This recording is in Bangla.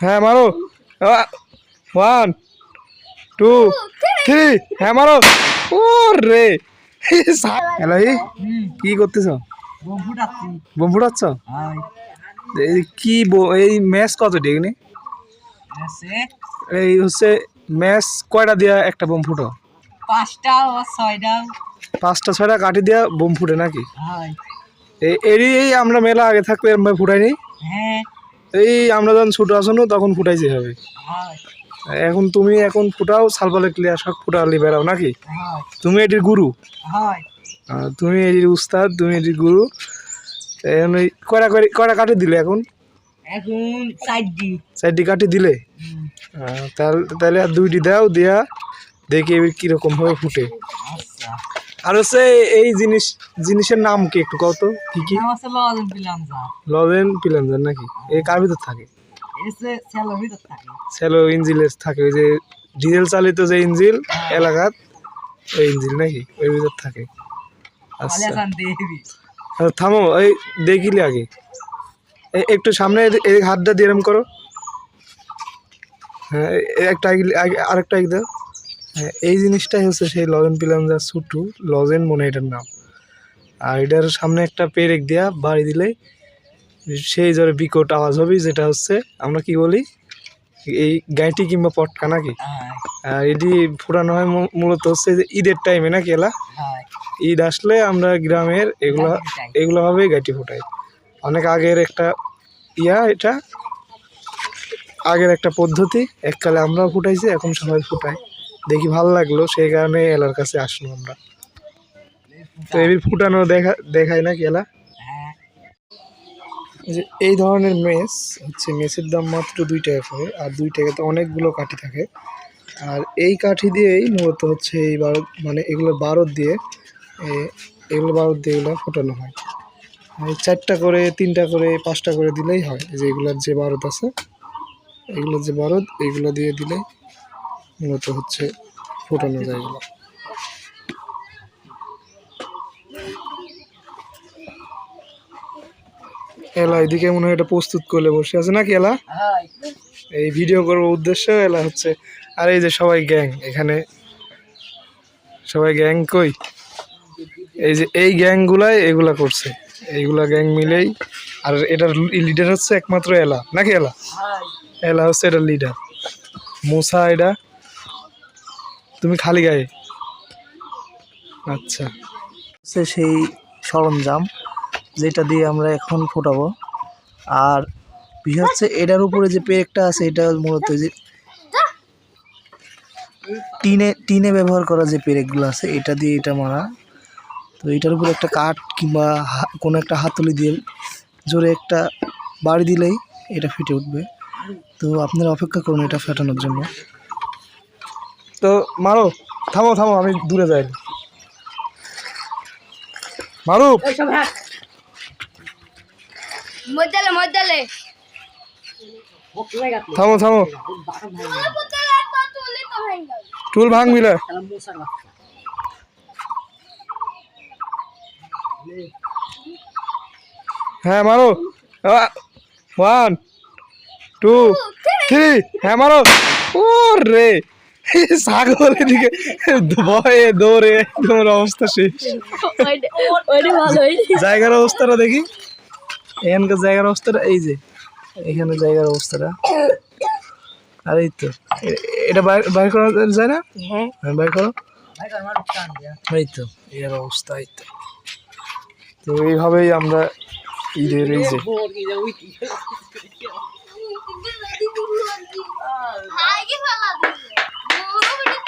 হ্যাঁ মারো। ওয়ান টু থ্রি হ্যাঁ মারো। ও রে হ্যালো কি করতেছ? বোম ফুটাচ্ছ এই কি এই ম্যাচ কত আছে এই হচ্ছে ম্যাচ কয়টা দিয়া একটা বোম ফুটো? পাঁচটা ছয়টা। পাঁচটা ছয়টা কাঠি দিয়া বোম ফুটে নাকি? এই এরই এই আমরা মেলা আগে থাকলে ফুটাইনি? হ্যাঁ। এই আমরা যখন ছোট আসনো তখন ফুটাইছি হবে এখন তুমি এখন ফুটাও সালপালে ক্লিয়ার সব ফুটালি বেড়াও নাকি? তুমি এটির গুরু? তুমি এটির উস্তাদ তুমি এটির গুরু। এখন ওই কড়া করে কড়া কাঠি দিলে এখন? এখন চারটি। চারটি দিলে? তাহলে তাহলে আর দুইটি দাও দিয়া দেখি এবার কীরকম ভাবে ফুটে। আচ্ছা। আর হচ্ছে এই জিনিস জিনিসের নাম কি একটু কত কি কি? লজন লবেন নাকি? এই কার ভিতর থাকে? স্যালো ইঞ্জিলের থাকে। ওই যে ডিজেল চালিত যে ইঞ্জিল এলাকাত ওই ইঞ্জিল নাকি? ওই ভিতর থাকে। আচ্ছা। আচ্ছা, থামো এই দেখিলে আগে। একটু সামনে হাতটা দিয়ে এরম করো। হ্যাঁ একটা আরেকটা আগে দাও। হ্যাঁ এই জিনিসটাই হচ্ছে সেই লজেন পিলাঞ্জার ছুটু লজেন মনে হয় এটার নাম। আর এটার সামনে একটা পেরেক দেয়া বাড়ি দিলে সেই জোরে বিকট আওয়াজ হবে যেটা হচ্ছে আমরা কি বলি এই গাঁটি কিংবা পটকা নাকি? আর এটি ফুরানো হয় মূলত হচ্ছে যে ঈদের টাইমে নাকি এলা? ঈদ আসলে আমরা গ্রামের এগুলো এগুলো হবে গাঁটি ফোটাই। অনেক আগের একটা ইয়া এটা আগের একটা পদ্ধতি এককালে আমরাও ফুটাইছি এখন সবাই ফুটাই দেখি ভালো লাগল সেই কারণে এলার কাছে আসলো আমরা। তো এবার ফুটানো দেখা দেখায় নাকি এলা? হ্যাঁ। এই যে এই ধরনের মেস হচ্ছে মেসের দাম মাত্র দুই টাকা করে আর দুই টাকাতে অনেকগুলো কাঠি থাকে। আর এই কাঠি দিয়েই মূলত হচ্ছে এই বারো মানে এগুলো বারত দিয়ে এগুলো বারত দিয়ে এগুলো ফোটানো হয়। এই চারটা করে তিনটা করে পাঁচটা করে দিলেই হয়। যে এগুলোর যে বারত আছে এগুলোর যে বারত এগুলো দিয়ে দিলেই মূলত হচ্ছে ফোটানো যায় এলা, এদিকে মনে হয় এটা প্রস্তুত করলে বসে আছে নাকি এলা? এই ভিডিও করব উদ্দেশ্য এলা হচ্ছে, আর এই যে সবাই গ্যাং, এখানে সবাই গ্যাং কই? এই যে এই গ্যাংগুলাই এগুলা করছে, এইগুলা গ্যাং মিলেই, আর এটার লিডার হচ্ছে একমাত্র এলা, নাকি এলা? এলা হচ্ছে এটার লিডার। মুসা এটা তুমি খালি গায়ে? আচ্ছা। সেই সরঞ্জাম যেটা দিয়ে আমরা এখন ফোটাবো। আর বিষয় হচ্ছে এটার উপরে যে পেরেকটা আছে, এটা মূলত যে টিনে টিনে ব্যবহার করা যে পেরেকগুলো আছে, এটা দিয়ে এটা মারা। তো এটার উপরে একটা কাঠ কিংবা কোনো একটা হাতলি দিয়ে জোরে একটা বাড়ি দিলেই এটা ফেটে উঠবে। তো আপনারা অপেক্ষা করুন এটা ফেটানোর জন্য। তো মারো থামো থামো আমি দূরে যাই। মারু! গাত থামো থামো। চুল ভাঙবি না। তাহলে মুসার বাচ্চা হ্যাঁ মারো ওয়ান টু থ্রি হ্যাঁ মারো। ও রে দৌড়ে অবস্থা শেষ। জায়গার অবস্থাটা দেখি। এখানকার জায়গার অবস্থাটা এই যে জায়গার অবস্থাটা। এই তো এটা বাইর যায় না? হ্যাঁ, বাইর করো। এই তো অবস্থা এই তো। তো এইভাবেই আমরা ঈদের এই যে